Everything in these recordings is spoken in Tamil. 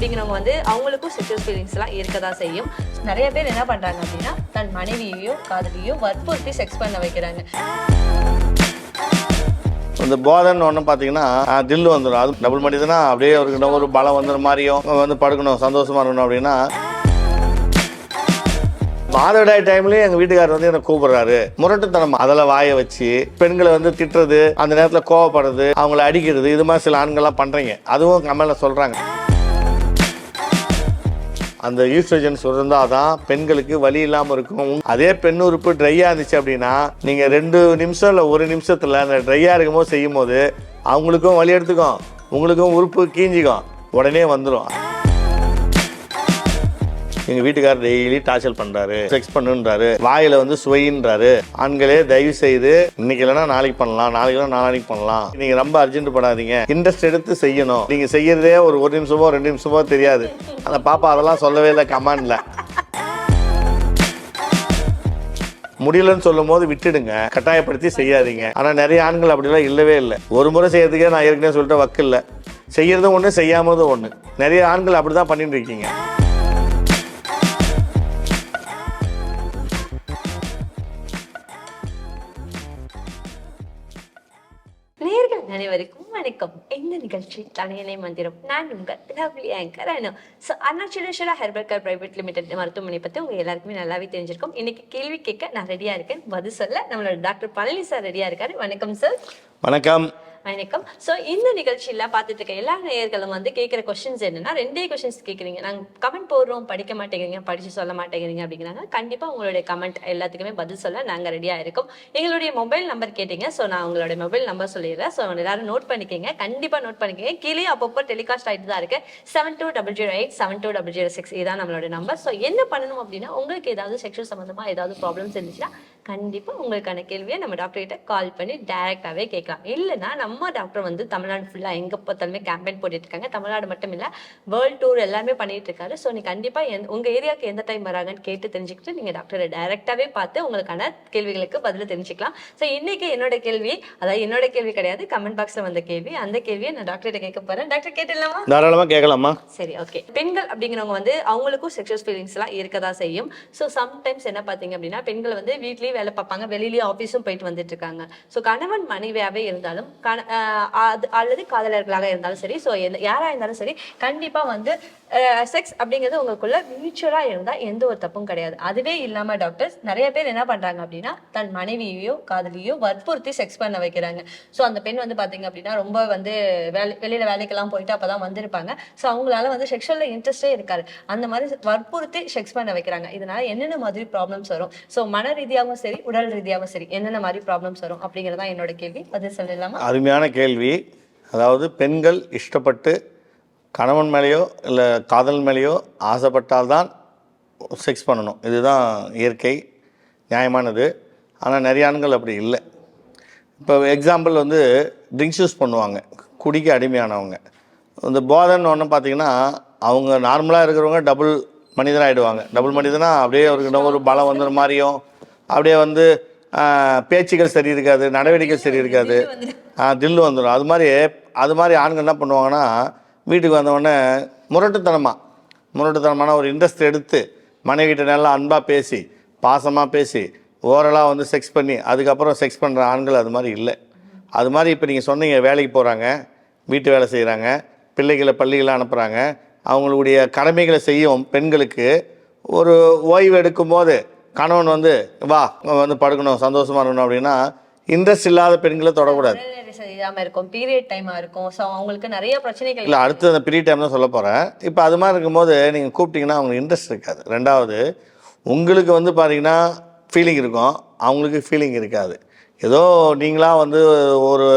அப்படிங்கிறவங்க வந்து அவங்களுக்கும் செக்ஷுவல் ஃபீலிங்ஸ்லாம் இருக்க தான் செய்யும். நிறைய பேர் என்ன பண்ணுறாங்க அப்படின்னா தன் மனைவியையோ காதலியோ வற்புறுத்தி செக்ஸ் பண்ண வைக்கிறாங்க. இந்த போதைன்னு ஒன்று பார்த்தீங்கன்னா தில்லு வந்துடும் அது டபுள் மடிதுன்னா அப்படியே அவருக்கு ஒரு பலம் வந்துற மாதிரியும் வந்து படுக்கணும் சந்தோஷமாக இருக்கணும் அப்படின்னா மாதவிடாய் டைம்லயும் எங்க வீட்டுக்காரர் வந்து என்ன கூப்பிடுறாரு. முரட்டுத்தனம் அதில் வாயை வச்சு பெண்களை வந்து திட்டுறது அந்த நேரத்தில் கோவப்படுறது அவங்கள அடிக்கிறது இது மாதிரி சில ஆண்கள்லாம் பண்றீங்க. அதுவும் கமல சொல்றாங்க. அந்த ஈஸ்ட்ரஜன் சுரந்தால் தான் பெண்களுக்கு வலி இல்லாமல் இருக்கும். அதே பெண் உறுப்பு ட்ரையாக இருந்துச்சு அப்படின்னா நீங்கள் ரெண்டு நிமிஷம் இல்லை ஒரு நிமிஷத்தில் அந்த ட்ரையாக இருக்கும்போது செய்யும் போது அவங்களுக்கும் வலி எடுத்துக்கும். உங்களுக்கும் உறுப்பு கீஞ்சிக்கும். உடனே வந்துடும் எங்கள் வீட்டுக்காரர் டெய்லி டார்ச்சர் பண்ணுறாரு செக்ஸ் பண்ணுன்றாரு வாயில் வந்து சுவைன்றாரு ஆண்களே தயவு செய்து இன்னைக்கு இல்லைன்னா நாளைக்கு பண்ணலாம் நாளைக்கு இல்லைனா நாளைக்கு பண்ணலாம். நீங்கள் ரொம்ப அர்ஜென்ட் பண்ணாதீங்க இன்ட்ரெஸ்ட் எடுத்து செய்யணும். நீங்கள் செய்யறதே ஒரு ஒரு நிமிஷமோ ரெண்டு நிமிஷமோ தெரியாது. அந்த பாப்பா அதெல்லாம் சொல்லவே இல்லை கமாண்டில் முடியலன்னு சொல்லும் போது விட்டுடுங்க. கட்டாயப்படுத்தி செய்யாதீங்க. ஆனால் நிறைய ஆண்கள் அப்படிலாம் இல்லவே இல்லை. ஒரு முறை செய்யறதுக்கே நான் ஏற்கனவே சொல்லிட்டு வக்கு இல்லை. செய்யறதும் ஒன்று செய்யாமதும் ஒன்று நிறைய ஆண்கள் அப்படி தான் பண்ணிட்டு இருக்கீங்க. நிகழ்ச்சி தனையலை மந்திரம் நான் உங்கள் lovely anchor Anu so Arunachaleswara herbal care private limited மருத்துவமனை பற்றி உங்கள் எல்லாருக்குமே நல்லாவே தெரிஞ்சிருக்கும் இன்னைக்கு கேள்வி கேட்க நான் ரெடியாக இருக்கேன் பதில் சொல்ல நம்மளோட டாக்டர் பழனி சார் ரெடியாக இருக்காரு வணக்கம் சார் வணக்கம் வணக்கம். ஸோ இந்த நிகழ்ச்சியில் பார்த்துட்டு இருக்க எல்லா நேயர்களும் வந்து கேட்குற கொஸ்டின்ஸ் என்னன்னா ரெண்டே கொஸ்டின்ஸ் கேட்குறீங்க. நாங்கள் கமெண்ட் போடுறோம் படிக்க மாட்டேங்கிறீங்க படிச்சு சொல்ல மாட்டேங்கிறீங்க அப்படிங்கிறாங்க. கண்டிப்பாக உங்களுடைய கமெண்ட் எல்லாத்துக்குமே பதில் சொல்ல நாங்கள் ரெடியாக இருக்கோம். எங்களுடைய மொபைல் நம்பர் கேட்டீங்க ஸோ நான் உங்களுடைய மொபைல் நம்பர் சொல்லிடுறேன். ஸோ எல்லாரும் நோட் பண்ணிக்கங்க. கண்டிப்பாக நோட் பண்ணிக்கங்க. கீழே அப்பப்போ டெலிகாஸ்ட் ஆகிட்டு தான் இருக்கு. Seven two double zero eight seven two double zero six இதான் நம்மளோட நம்பர் ஸோ என்ன பண்ணணும் அப்படின்னா உங்களுக்கு ஏதாவது செக்ஷுவல் சம்மந்தமாக ஏதாவது ப்ராப்ளம்ஸ் இருந்துச்சுன்னா கண்டிப்பா உங்களுக்கான கேள்வியை நம்ம டாக்டர் கிட்ட கால் பண்ணி டைரக்டாவே கேட்கலாம். இல்லைன்னா நம்ம டாக்டர் வந்து தமிழ்நாடு ஃபுல்லா எங்க பார்த்தாலுமே கேம்பெயின் போட்டுட்டு இருக்காங்க. தமிழ்நாடு மட்டும் இல்ல வேர்ல்ட் டூர் எல்லாமே பண்ணிட்டு இருக்காரு. ஸோ நீ கண்டிப்பா எந்த- உங்க ஏரியாவுக்கு எந்த டைம் வராங்கன்னு கேட்டு தெரிஞ்சுக்கிட்டு நீங்க டாக்டரை டைரக்டாவே பார்த்து உங்களுக்கான கேள்விகளுக்கு பதில் தெரிஞ்சுக்கலாம். ஸோ இன்னைக்கு என்னோட கேள்வி அதாவது என்னோட கேள்வி கிடையாது கமெண்ட் பாக்ஸ்ல வந்த கேள்வி. அந்த கேள்வியை நான் டாக்டர்கிட்ட கேட்க போறேன். டாக்டர் கேட்டுலாமா தாராளமாக கேட்கலாமா சரி ஓகே பெண்கள் அப்படிங்கிறவங்க வந்து அவங்களுக்கும் செக்ஷுவல் ஃபீலிங்ஸ்லாம் இருக்க தான் செய்யும். ஸோ சம்டைம்ஸ் என்ன பார்த்தீங்க அப்படின்னா பெண்கள் வந்து வீட்லேயும் வேலை பார்ப்பாங்க. வெளியிலயும் ஆஃபீஸும் போயிட்டு வந்துட்டு இருக்காங்க ஸோ கணவன் மனைவியாகவே இருந்தாலும் கண அது அல்லது காதலர்களாக இருந்தாலும் சரி ஸோ எந்த யாராக இருந்தாலும் சரி கண்டிப்பாக வந்து செக்ஸ் அப்படிங்கிறது உங்களுக்குள்ள மியூச்சுவலாக இருந்தால் எந்த ஒரு தப்பும் கிடையாது. அதுவே இல்லாமல் டாக்டர்ஸ் நிறைய பேர் என்ன பண்ணுறாங்க அப்படின்னா தன் மனைவியையோ காதலியோ வற்புறுத்தி செக்ஸ் பண்ண வைக்கிறாங்க. ஸோ அந்த பெண் வந்து பார்த்தீங்க அப்படின்னா ரொம்ப வந்து வேலை வெளியில் வேலைக்கெல்லாம் போயிட்டு அப்போ தான் வந்திருப்பாங்க. ஸோ அவங்களால வந்து செக்ஷுவலில் இன்ட்ரெஸ்டே இருக்காது. அந்த மாதிரி வற்புறுத்தி செக்ஸ் பண்ண வைக்கிறாங்க. இதனால என்னென்ன மாதிரி ப்ராப்ளம்ஸ் வரும்? ஸோ மன ரீதியாகவும் சரி உடல் ரீதியாகவும் சரி என்னென்ன மாதிரி ப்ராப்ளம்ஸ் வரும்? அப்படிங்கிறது தான் என்னோட கேள்வி. பதில் சொல்லலாமா? அருமையான கேள்வி. அதாவது பெண்கள் இஷ்டப்பட்டு கணவன் மேலேயோ இல்லை காதல் மேலேயோ ஆசைப்பட்டால்தான் செக்ஸ் பண்ணணும். இதுதான் இயற்கை நியாயமானது. ஆனால் நிறைய ஆண்கள் அப்படி இல்லை. இப்போ எக்ஸாம்பிள் வந்து ட்ரிங்க்ஸ் யூஸ் பண்ணுவாங்க. குடிக்க அடிமையானவங்க. இந்த போதன் ஒன்று பார்த்தீங்கன்னா அவங்க நார்மலாக இருக்கிறவங்க டபுள் மனிதன் ஆகிடுவாங்க டபுள் மனிதனா அப்படியே அவருக்கு ஒரு பலம் வந்துற மாதிரியும் அப்படியே வந்து பேச்சுகள் சரி இருக்காது நடவடிக்கை சரி இருக்காது. தில்லு வந்துடும் அது மாதிரி அது மாதிரி ஆண்கள் என்ன பண்ணுவாங்கன்னா வீட்டுக்கு வந்தவொடனே முரட்டுத்தனமாக முரட்டுத்தனமான ஒரு இன்ட்ரெஸ்ட் எடுத்து மனைவிட்ட நல்லா அன்பாக பேசி பாசமாக பேசி ஓரலாக வந்து செக்ஸ் பண்ணி அதுக்கப்புறம் செக்ஸ் பண்ணுற ஆண்கள் அது மாதிரி இல்லை. அது மாதிரி இப்போ நீங்கள் சொன்னீங்க வேலைக்கு போகிறாங்க வீட்டு வேலை செய்கிறாங்க பிள்ளைகளை பள்ளிகளை அனுப்புகிறாங்க அவங்களுடைய கடமைகளை செய்யும் பெண்களுக்கு ஒரு ஓய்வு எடுக்கும்போது கணவன் வந்து வா வந்து படுக்கணும் சந்தோஷமாக இருக்கணும் அப்படின்னா இன்ட்ரெஸ்ட் இல்லாத பெண்களை தொடக்கூடாது. சரியில்லாம இருக்கும். பீரியட் டைமா இருக்கும். ஸோ அவங்களுக்கு நிறைய பிரச்சனைகள் இல்லை அடுத்து அந்த பீரியட் டைம் தான் சொல்ல போகிறேன் இப்போ அது மாதிரி இருக்கும்போது நீங்கள் கூப்பிட்டீங்கன்னா அவங்களுக்கு இன்ட்ரெஸ்ட் இருக்காது. ரெண்டாவது உங்களுக்கு வந்து பார்த்தீங்கன்னா ஃபீலிங் இருக்கும். அவங்களுக்கு ஃபீலிங் இருக்காது. ஏதோ நீங்களாக வந்து ஒரு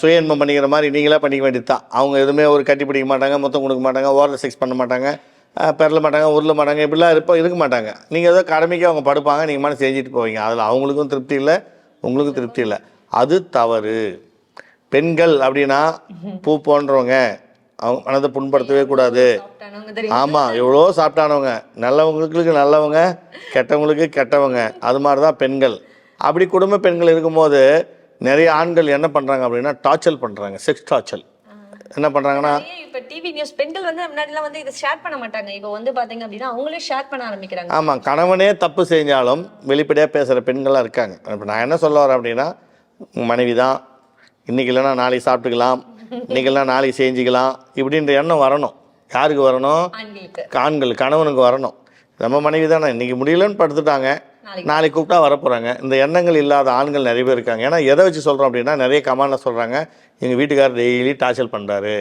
சுய இன்பம் பண்ணிக்கிற மாதிரி நீங்களா பண்ணிக்க வேண்டியது தான். அவங்க எதுவுமே ஒரு கட்டி பிடிக்க மாட்டாங்க மொத்தம் கொடுக்க மாட்டாங்க ஓரல் செக்ஸ் பண்ண மாட்டாங்க பெறல மாட்டாங்க உருள மாட்டாங்க இப்படிலாம் இருப்ப இருக்க மாட்டாங்க. நீங்கள் ஏதோ கடமைக்கு அவங்க படுப்பாங்க நீங்கள் மாதிரி செஞ்சுட்டு போவீங்க. அதில் அவங்களுக்கும் திருப்தி இல்லை. உங்களுக்கும் திருப்தி இல்லை. அது தவறு. பெண்கள் அப்படின்னா பூ போன்றவங்க அவங்க மனதை புண்படுத்தவே கூடாது. ஆமாம் எவ்வளோ சாப்பிட்டானவங்க நல்லவங்களுக்கு நல்லவங்க கெட்டவங்களுக்கு கெட்டவங்க. அது மாதிரி தான் பெண்கள். அப்படி குடும்ப பெண்கள் இருக்கும்போது நிறைய ஆண்கள் என்ன பண்ணுறாங்க அப்படின்னா டார்ச்சல் பண்ணுறாங்க செக்ஸ் டார்ச்சல் என்ன பண்ணுறாங்கன்னா நிறைய இப்ப டிவி நியூஸ் பெண்கள் வந்து முன்னாடிலாம் வந்து இதை ஷேர் பண்ண மாட்டாங்க. இப்போ வந்து பாத்தீங்க அப்படின்னா அவங்களே ஷேர் பண்ண ஆரம்பிக்கிறாங்க. ஆமாம் கணவனே தப்பு செஞ்சாலும் வெளிப்படையாக பேசுகிற பெண்களாக இருக்காங்க. இப்போ நான் என்ன சொல்ல வரேன் அப்படின்னா மனைவி தான். இன்றைக்கி இல்லைன்னா நாளைக்கு சாப்பிட்டுக்கலாம். இன்றைக்கி இல்லைனா நாளைக்கு செஞ்சுக்கலாம். இப்படின்ற எண்ணம் வரணும். யாருக்கு வரணும்? ஆண்களுக்கு. ஆண்கள் கணவனுக்கு வரணும். நம்ம மனைவி தானே. இன்றைக்கி முடியலன்னு படுத்துட்டாங்க. நாளைக்கு. கூப்பிட்டா வரப்போகிறாங்க இந்த எண்ணங்கள் இல்லாத ஆண்கள் நிறைய பேர் இருக்காங்க. ஏன்னா எதை வச்சு சொல்கிறோம் அப்படின்னா நிறைய கமாண்டில் சொல்கிறாங்க எங்கள் வீட்டுக்காரர் டெய்லி டார்ச்சர் பண்ணுறாரு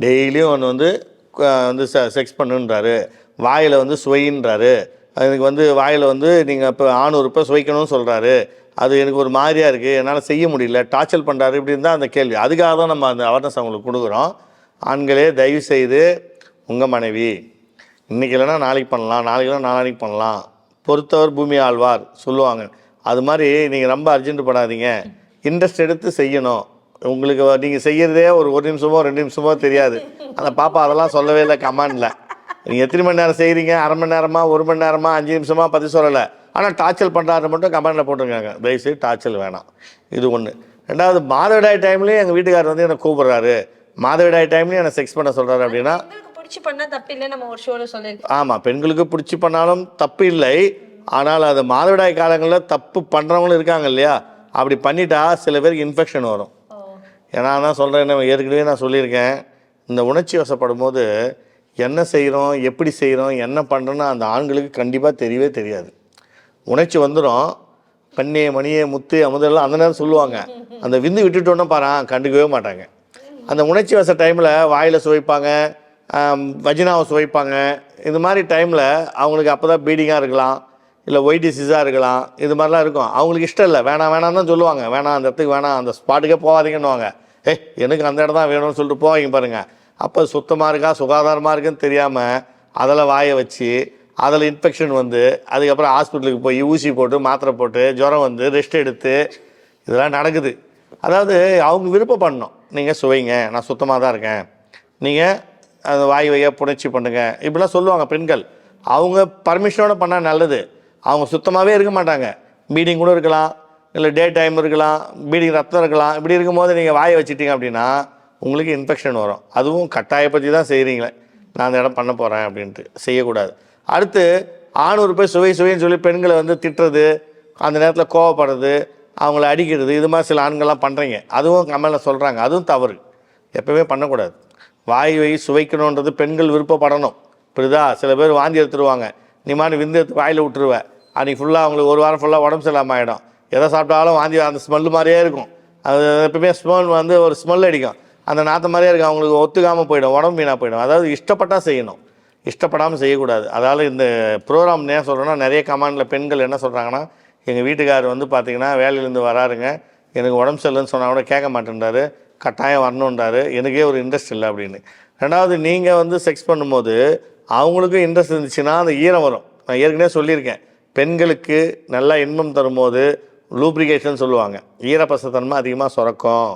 டெய்லியும் ஒன்று வந்து க- வந்து செக்ஸ் பண்ணுன்றாரு. வாயில் வந்து சுவைன்றாரு எனக்கு வந்து வாயில் வந்து நீங்கள் இப்போ ஆணூறு ரூபாய் சுவைக்கணும்னு சொல்கிறாரு அது எனக்கு ஒரு மாதிரியாக இருக்குது என்னால் செய்ய முடியல. டார்ச்சர் பண்ணுறாரு இப்படின்னு தான் அந்த கேள்வி. அதுக்காக தான் நம்ம அந்த அவேர்னஸ் அவங்களுக்கு கொடுக்குறோம். ஆண்களே தயவு செய்து உங்கள் மனைவி இன்றைக்கி இல்லைன்னா நாளைக்கு பண்ணலாம். நாளைக்கு இல்லைனா நாளைக்கு பண்ணலாம். பொறுத்தவர் பூமி ஆழ்வார் சொல்லுவாங்க. அது மாதிரி நீங்கள் ரொம்ப அர்ஜென்ட் பண்ணாதீங்க. இன்ட்ரெஸ்ட் எடுத்து செய்யணும். உங்களுக்கு நீங்கள் செய்கிறதே ஒரு ஒரு நிமிஷமோ ரெண்டு நிமிஷமோ தெரியாது. அந்த பாப்பா அதெல்லாம் சொல்லவே இல்லை கமாண்டில் நீங்கள் எத்தனை மணி நேரம் செய்கிறீங்க அரை மணி நேரமா ஒரு மணி நேரமா அஞ்சு நிமிஷமா பற்றி சொல்லலை. ஆனால் டார்ச்சல் பண்ணுறாரு மட்டும் கமெண்டில் போட்டிருக்காங்க. தயவுசெய்து டார்ச்சல் வேணாம். இது ஒன்று ரெண்டாவது மாதவிடாய் டைம்லேயும் எங்கள் வீட்டுக்காரர் வந்து என்னை கூப்பிட்றாரு. மாதவிடாய் டைம்லேயும் என்னை செக்ஸ் பண்ண சொல்கிறாரு அப்படின்னா பிடிச்சி பண்ணா தப்பு இல்லை நம்ம ஒரு ஷோல சொல்லியிருக்கோம். ஆமாம் பெண்களுக்கு பிடிச்சி பண்ணாலும் தப்பு இல்லை. ஆனால் அது மாதவிடாய் காலங்களில் தப்பு பண்ணுறவங்களும் இருக்காங்க இல்லையா? அப்படி பண்ணிட்டா சில பேருக்கு இன்ஃபெக்ஷன் வரும். ஏன்னா நான் சொல்கிறேன் ஏற்கனவே நான் சொல்லியிருக்கேன். இந்த உணர்ச்சி வசப்படும் போது என்ன செய்கிறோம் எப்படி செய்கிறோம் என்ன பண்ணுறோன்னு அந்த ஆண்களுக்கு கண்டிப்பாக தெரியவே தெரியாது. உணர்ச்சி வந்துடும் பெண்ணே மணியே முத்து அமுதெல்லாம் அந்த நேரம் சொல்லுவாங்க. அந்த விந்து விட்டுட்டோன்னு பாரு கண்டுக்கவே மாட்டாங்க. அந்த உணர்ச்சி வச டைமில் வாயில் சுவைப்பாங்க. ஆம், வஜினாவை சுவைப்பாங்க. இந்த மாதிரி டைமில் அவங்களுக்கு அப்போ தான் பீடிங்காக இருக்கலாம் இல்லை ஒயிட் டிசீஸாக இருக்கலாம் இது மாதிரிலாம் இருக்கும். அவங்களுக்கு இஷ்டம் இல்லை. வேணாம் வேணாம் தான் சொல்லுவாங்க. வேணாம் அந்த இடத்துக்கு வேணாம் அந்த ஸ்பாட்டுக்கே போகாதீங்கன்னுவாங்க. ஏ எனக்கு அந்த இடம் தான் வேணும்னு சொல்லிட்டு போவாங்க பாருங்கள் அப்போ சுத்தமாக இருக்கா சுகாதாரமாக இருக்குன்னு தெரியாமல் அதில் வாயை வச்சு அதில் இன்ஃபெக்ஷன் வந்து அதுக்கப்புறம் ஹாஸ்பிட்டலுக்கு போய் ஊசி போட்டு மாத்திரை போட்டு ஜுரம் வந்து ரெஸ்ட் எடுத்து இதெல்லாம் நடக்குது. அதாவது அவங்க விருப்பம் பண்ணணும் நீங்கள் சுவைங்க. நான் சுத்தமாக தான் இருக்கேன். நீங்கள் அந்த வாய் வையா புணர்ச்சி பண்ணுங்க. இப்படிலாம் சொல்லுவாங்க பெண்கள். அவங்க பர்மிஷனோட பண்ணால் நல்லது. அவங்க சுத்தமாகவே இருக்க மாட்டாங்க. மீட்டிங் கூட இருக்கலாம். இல்லை டே டைம் இருக்கலாம். மீட்டிங் ரத்தம் இருக்கலாம். இப்படி இருக்கும்போது நீங்கள் வாயை வச்சுட்டீங்க அப்படின்னா உங்களுக்கு இன்ஃபெக்ஷன் வரும். அதுவும் கட்டாயப்படுத்தி தான் செய்கிறீங்களே நான் அந்த இடம் பண்ண போகிறேன் அப்படின்ட்டு செய்யக்கூடாது. அடுத்து ஆணூறு பேர் சுவை சுவைன்னு சொல்லி பெண்களை வந்து திட்டுறது அந்த நேரத்தில் கோவப்படுறது அவங்கள அடிக்கிறது இது மாதிரி சில ஆண்கள்லாம் பண்ணுறீங்க அதுவும் கமலில் சொல்கிறாங்க அதுவும் தவறு. எப்பவுமே பண்ணக்கூடாது. வாய் வை சுவைக்கணுன்றது பெண்கள் விருப்பப்படணும். புரியுதா சில பேர் வாந்தி எடுத்துருவாங்க. நீ மாதிரி விந்து எடுத்து வாயில் விட்டுருவ. அன்றைக்கி ஃபுல்லாக அவங்களுக்கு ஒரு வாரம் ஃபுல்லாக உடம்பு சரியில்லாமல் ஆகிடும் எதை சாப்பிட்டாலும் வாந்தி அந்த ஸ்மெல்லு மாதிரியே இருக்கும். அது எப்பவுமே ஸ்மெல் வந்து ஒரு ஸ்மெல் அடிக்கும். அந்த நாற்று மாதிரியே இருக்கும். அவங்களுக்கு ஒத்துக்காமல் போயிடும். உடம்பு வீணாக போயிடும். அதாவது இஷ்டப்பட்டால் செய்யணும். இஷ்டப்படாமல் செய்யக்கூடாது. அதாவது இந்த ப்ரோக்ராம் ஏன் சொல்கிறேன்னா நிறைய கமாண்டில் பெண்கள் என்ன சொல்கிறாங்கன்னா எங்கள் வீட்டுக்காரர் வந்து பார்த்தீங்கன்னா வேலையிலேருந்து வராருங்க. எனக்கு உடம்பு சரியில்லைன்னு சொன்னால் கூட கேட்க மாட்டேன்றாரு. கட்டாயம் வரணுன்றாரு எனக்கே ஒரு இன்ட்ரெஸ்ட் இல்லை அப்படின்னு. ரெண்டாவது நீங்கள் வந்து செக்ஸ் பண்ணும்போது அவங்களுக்கும் இன்ட்ரெஸ்ட் இருந்துச்சுன்னா அந்த ஈரம் வரும். நான் ஏற்கனவே சொல்லியிருக்கேன். பெண்களுக்கு நல்லா இன்பம் தரும்போது லூப்ரிகேஷன் சொல்லுவாங்க. ஈரப்பசத்தன்மை அதிகமாக சுரக்கும்.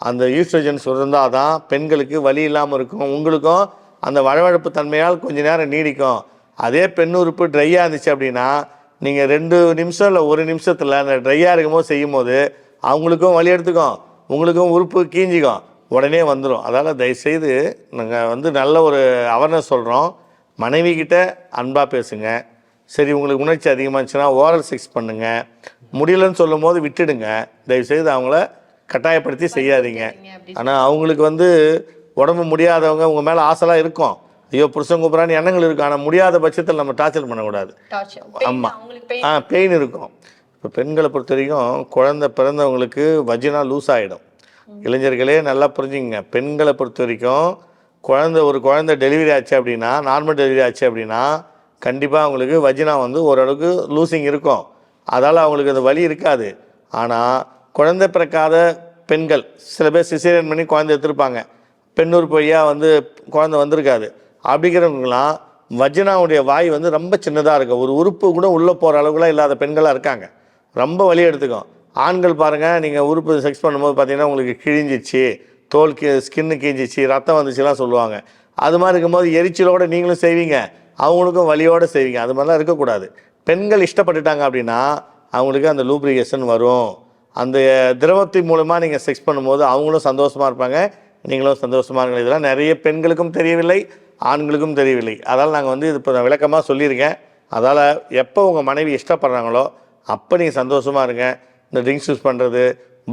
அந்த ஈஸ்ட்ரஜன் சுரந்தால் தான் பெண்களுக்கு வலி இல்லாமல் இருக்கும். உங்களுக்கும் அந்த வழவழப்பு தன்மையால் கொஞ்சம் நேரம் நீடிக்கும். அதே பெண் உறுப்பு ட்ரையாக இருந்துச்சு அப்படின்னா நீங்கள் ரெண்டு நிமிஷம் இல்லை ஒரு நிமிஷத்தில் அந்த ட்ரையாக இருக்கும்போது செய்யும்போது அவங்களுக்கும் வலி எடுத்துக்கும். உங்களுக்கும் உறுப்பு கீஞ்சிக்கும். உடனே வந்துடும் அதால் தயவுசெய்து நாங்கள் வந்து நல்ல ஒரு அவேர்னஸ் சொல்கிறோம் மனைவி கிட்ட அன்பாக பேசுங்க. சரி உங்களுக்கு உணர்ச்சி அதிகமாச்சுன்னா ஓரல் செக்ஸ் பண்ணுங்க. முடியலன்னு சொல்லும் போது விட்டுடுங்க. தயவுசெய்து அவங்கள கட்டாயப்படுத்தி செய்யாதீங்க. ஆனால் அவங்களுக்கு வந்து உடம்பு முடியாதவங்க உங்கள் மேலே ஆசைலாம் இருக்கும். ஐயோ புருஷன் கூப்பிட்றான்னு எண்ணங்கள் இருக்கும். ஆனால் முடியாத பட்சத்தில் நம்ம டார்ச்சர் பண்ணக்கூடாது. டார்ச்சர் ஆமா. அவங்களுக்கு பெயின் ஆ பெயின் இருக்கும். இப்போ பெண்களை பொறுத்த வரைக்கும் குழந்தை பிறந்தவங்களுக்கு வஜினா லூஸ் ஆகிடும் இளைஞர்களே நல்லா புரிஞ்சுங்க பெண்களை பொறுத்த வரைக்கும் குழந்தை ஒரு குழந்தை டெலிவரி ஆச்சு அப்படின்னா நார்மல் டெலிவரி ஆச்சு அப்படின்னா கண்டிப்பாக அவங்களுக்கு வஜினா வந்து ஓரளவுக்கு லூசிங் இருக்கும். அதால் அவங்களுக்கு அந்த வலி இருக்காது. ஆனால் குழந்தை பிறக்காத பெண்கள் சில பேர் சிசேரியன் பண்ணி குழந்தை எடுத்திருப்பாங்க. பெண்ணூர் பொய்யாக வந்து குழந்தை வந்திருக்காது. அப்படிங்கிறவங்களாம் வஜினாவுடைய வாய் வந்து ரொம்ப சின்னதாக இருக்கும் ஒரு உறுப்பு கூட உள்ளே போகிற அளவுக்குலாம் இல்லாத பெண்களாக இருக்காங்க. ரொம்ப வலி எடுத்துக்கும். ஆண்கள் பாருங்கள் நீங்கள் உறுப்பு செக்ஸ் பண்ணும்போது பார்த்தீங்கன்னா உங்களுக்கு கிழிஞ்சிச்சு தோல் கி ஸ்கின்னு கிழிஞ்சிச்சு ரத்தம் வந்துச்சுலாம் சொல்லுவாங்க. அது மாதிரி இருக்கும்போது எரிச்சலோடு நீங்களும் செய்வீங்க அவங்களுக்கும் வலியோடு செய்வீங்க. அது மாதிரிலாம் இருக்கக்கூடாது. பெண்கள் இஷ்டப்பட்டுட்டாங்க அப்படின்னா அவங்களுக்கு அந்த லூப்ரிகேஷன் வரும். அந்த திரவத்தின் மூலமாக நீங்கள் செக்ஸ் பண்ணும்போது அவங்களும் சந்தோஷமாக இருப்பாங்க. நீங்களும் சந்தோஷமாக இருங்கள் இதெல்லாம் நிறைய பெண்களுக்கும் தெரியவில்லை ஆண்களுக்கும் தெரியவில்லை. அதால் நாங்கள் வந்து இது இப்போ நான் விளக்கமாக சொல்லியிருக்கேன். அதால் எப்போ உங்கள் மனைவி இஷ்டப்படுறாங்களோ அப்போ நீங்கள் சந்தோஷமாக இருங்க. இந்த ட்ரிங்க்ஸ் யூஸ் பண்ணுறது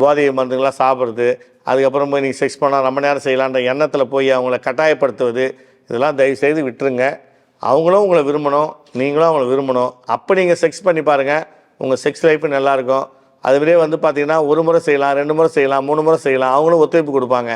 போதை மருந்துகள்லாம் சாப்பிட்றது அதுக்கப்புறம் போய் நீங்கள் செக்ஸ் பண்ணால் ரொம்ப நேரம் செய்யலான்ற எண்ணத்தில் போய் அவங்கள கட்டாயப்படுத்துவது இதெல்லாம் தயவு செய்து விட்டுருங்க. அவங்களும் உங்களை விரும்பணும் நீங்களும் அவங்கள விரும்பணும். அப்போ நீங்கள் செக்ஸ் பண்ணி பாருங்கள் உங்கள் செக்ஸ் லைஃப் நல்லாயிருக்கும் அதுவே வந்து பார்த்திங்கன்னா ஒரு முறை செய்யலாம் ரெண்டு முறை செய்யலாம் மூணு முறை செய்யலாம் அவங்களும் ஒத்துழைப்பு கொடுப்பாங்க.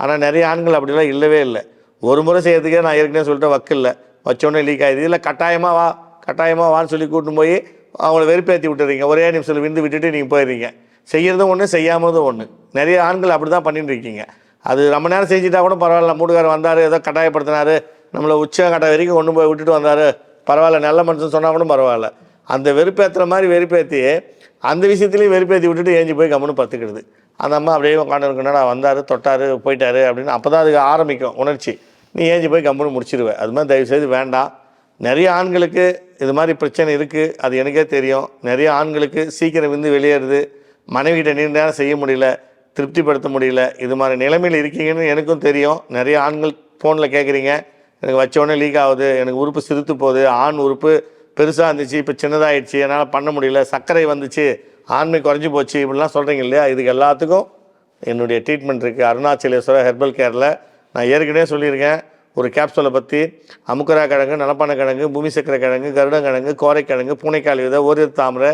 ஆனால் நிறைய ஆண்கள் அப்படிலாம் இல்லவே இல்லை. ஒரு முறை செய்யறதுக்கே நான் ஏற்கனவே சொல்லிட்டு வக்கு இல்லை. வச்சோடனே லீக் ஆகிடுது இல்லை கட்டாயமாக வா கட்டாயமாக வான்னு சொல்லி கூட்டின்னு போய் அவங்கள வெறுப்பேற்றி விட்டுறீங்க. ஒரே நிமிஷத்தில் விந்து விட்டுட்டு நீங்கள் போயிடுறீங்க. செய்கிறதும் ஒன்று செய்யாமதும் ஒன்று நிறைய ஆண்கள் அப்படி தான் பண்ணிட்டு இருக்கீங்க அது ரொம்ப நேரம் செஞ்சுட்டா கூட பரவாயில்ல. மூடுகார் வந்தார் ஏதோ கட்டாயப்படுத்தினார். நம்மளை உச்ச கட்ட வரைக்கும் கொண்டு போய் விட்டுட்டு வந்தார். பரவாயில்ல நல்ல மனுஷன் சொன்னால் கூட பரவாயில்ல. அந்த வெறுப்பேற்றுற மாதிரி வெறுப்பேற்றி அந்த விஷயத்துலையும் வெறுப்பேற்றி விட்டுட்டு ஏஞ்சி போய் கம்முன்னு பத்துக்கிடுது அந்த அம்மா அப்படியே உட்காந்து இருக்கணும்னா வந்தார்? தொட்டார்? போயிட்டாரு? அப்படின்னு அப்போ தான் அதுக்கு ஆரம்பிக்கும் உணர்ச்சி. நீ ஏஞ்சி போய் கம்முன்னு முடிச்சிடுவேன் அது மாதிரி தயவுசெய்து வேண்டாம். நிறைய ஆண்களுக்கு இது மாதிரி பிரச்சனை இருக்குது அது எனக்கே தெரியும். நிறைய ஆண்களுக்கு சீக்கிரம் விந்து வெளியேறுது. மனைவிகிட்ட நீண்ட நேரம் செய்ய முடியல. திருப்திப்படுத்த முடியல. இது மாதிரி நிலைமையில் இருக்கீங்கன்னு எனக்கும் தெரியும். நிறைய ஆண்கள் ஃபோனில் கேட்குறீங்க எனக்கு வச்சோடனே லீக் ஆகுது. எனக்கு உறுப்பு சிரித்து போகுது. ஆண் உறுப்பு பெருசாக இருந்துச்சு. இப்போ சின்னதாகிடுச்சு என்னால் பண்ண முடியல. சர்க்கரை வந்துச்சு. ஆண்மை குறைஞ்சி போச்சு. இப்படிலாம் சொல்கிறீங்க இல்லையா? இதுக்கு எல்லாத்துக்கும் என்னுடைய ட்ரீட்மெண்ட் இருக்குது அருணாச்சலேஸ்வரர் ஹெர்பல் கேரில் நான் ஏற்கனவே சொல்லியிருக்கேன். ஒரு கேப்சூலை பற்றி அமுக்கரா கிழங்கு நலப்பான கிழங்கு பூமி சக்கரை கிழங்கு கருடங்கிழங்கு கோரைக்கிழங்கு பூனைக்கால் விதை ஓரிரு தாமரை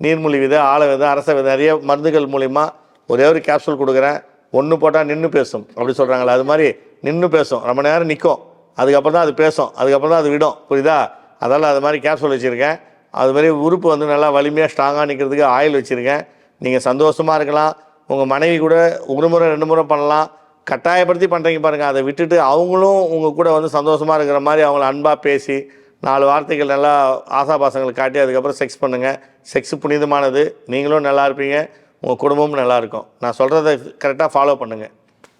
நீர்மொழி விதை ஆழ விதை அரச விதை நிறைய மருந்துகள் மூலிமா ஒரே ஒரு கேப்சூல் கொடுக்குறேன். ஒன்று போட்டால் நின்று பேசும் அப்படி சொல்கிறாங்களே அது மாதிரி நின்று பேசும். ரொம்ப நேரம் நிற்கும் அதுக்கப்புறம் தான் அது பேசும். அதுக்கப்புறம் தான் அது விடும். புரியுதா? அதெல்லாம் அது மாதிரி கேப்சூல் வச்சுருக்கேன். அது மாதிரி உறுப்பு வந்து நல்லா வலிமையாக ஸ்ட்ராங்காக நிற்கிறதுக்கு ஆயில் வச்சுருக்கேன். நீங்கள் சந்தோஷமாக இருக்கலாம். உங்கள் மனைவி கூட ஒரு முறை ரெண்டு முறை பண்ணலாம். கட்டாயப்படுத்தி பண்ணுறீங்க பாருங்கள் அதை விட்டுட்டு அவங்களும் உங்கள் கூட வந்து சந்தோஷமாக இருக்கிற மாதிரி அவங்கள அன்பாக பேசி நாலு வார்த்தைகள் நல்லா ஆசாபாசங்களை காட்டி அதுக்கப்புறம் செக்ஸ் பண்ணுங்கள் செக்ஸ் புனிதமானது. நீங்களும் நல்லா இருப்பீங்க. உங்கள் குடும்பமும் நல்லாயிருக்கும் நான் சொல்கிறத கரெக்டாக ஃபாலோ பண்ணுங்கள்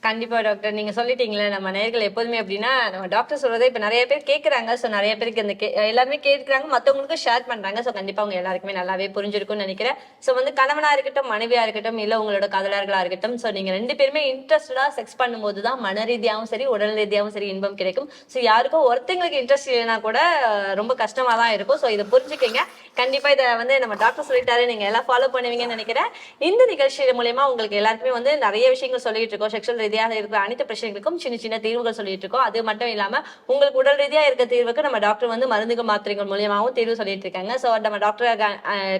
கண்டிப்பா டாக்டர் நீங்க சொல்லிட்டீங்களே நம்ம நேர்கள் எப்போதுமே அப்படின்னா நம்ம டாக்டர் சொல்றதை இப்ப நிறைய பேர் கேக்குறாங்க. சோ நிறைய பேருக்கு இந்த கே- எல்லாருமே கேட்கறாங்க மத்தவங்களுக்கும் ஷேர் பண்றாங்க. சோ கண்டிப்பா அவங்க எல்லாருக்குமே நல்லாவே புரிஞ்சிருக்கும்னு நினைக்கிறேன். சோ வந்து கணவனா இருக்கட்டும் மனைவியா இருக்கட்டும் இல்ல உங்களோட காதலர்களா இருக்கட்டும் சோ நீங்க ரெண்டு பேருமே இன்ட்ரெஸ்டடா செக்ஸ் பண்ணும்போது தான் மன ரீதியாவும் சரி உடல் ரீதியாவும் சரி இன்பம் கிடைக்கும். சோ யாருக்கும் ஒருத்தங்களுக்கு இன்ட்ரெஸ்ட் இல்லைன்னா கூட ரொம்ப கஷ்டமா தான் இருக்கும். சோ இதை புரிஞ்சுக்கங்க. கண்டிப்பா இதை வந்து நம்ம டாக்டர் சொல்லிட்டாரு. நீங்க எல்லாம் ஃபாலோ பண்ணுவீங்கன்னு நினைக்கிறேன். இந்த நிகழ்ச்சி மூலயமா உங்களுக்கு எல்லாருக்குமே வந்து நிறைய விஷயங்கள் சொல்லிட்டு இருக்கோம். செக்ஷுவல் ரீதியாக இருக்கிற அனைத்து பிரச்சனைகளுக்கும் சின்ன சின்ன தீர்வுகள் சொல்லிட்டு இருக்கோம். அது மட்டும் இல்லாம உங்களுக்கு உடல் ரீதியா இருக்க தீர்வுக்கு நம்ம டாக்டர் வந்து மருந்துகள் மாத்திரைகள் மூலியமாகவும் தீர்வு சொல்லிட்டு இருக்காங்க. சோ நம்ம டாக்டர்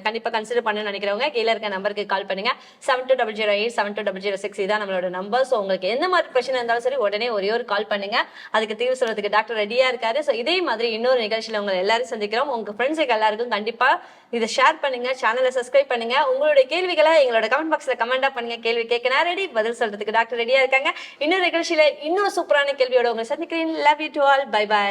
கண்டிப்பா கன்சிடர் பண்ணணும்னு நினைக்கிறவங்க கீழே இருக்க நம்பருக்கு கால் பண்ணுங்க. Seven two double zero eight seven two double zero six இதான் நம்மளோட நம்பர் ஸோ உங்களுக்கு எந்த மாதிரி பிரச்சனை இருந்தாலும் சரி உடனே ஒரே ஒரு கால் பண்ணுங்க. அதுக்கு தீர்வு சொல்றதுக்கு டாக்டர் ரெடியா இருக்காரு. ஸோ இதே மாதிரி இன்னொரு நிகழ்ச்சியில உங்களை எல்லாரும் சந்திக்கிறோம். உங்க ஃப்ரெண்ட்ஸுக்கு எல்லாருக்கும் கண்டிப்பா இதை ஷேர் பண்ணுங்க சேனலை சப்ஸ்கிரைப் பண்ணுங்க. உங்களுடைய கேள்விகளை எங்களோட கமெண்ட் பாக்ஸ்ல கமெண்டா பண்ணுங்க. கேள்வி கேட்க ரெடி பதில் சொல்றதுக்கு டாக்டர் ரெடியா இருக்காங்க. இன்னொரு நிகழ்ச்சியில இன்னொரு சூப்பரான கேள்வியோட உங்களை சந்திக்கிறேன். Love you to all bye bye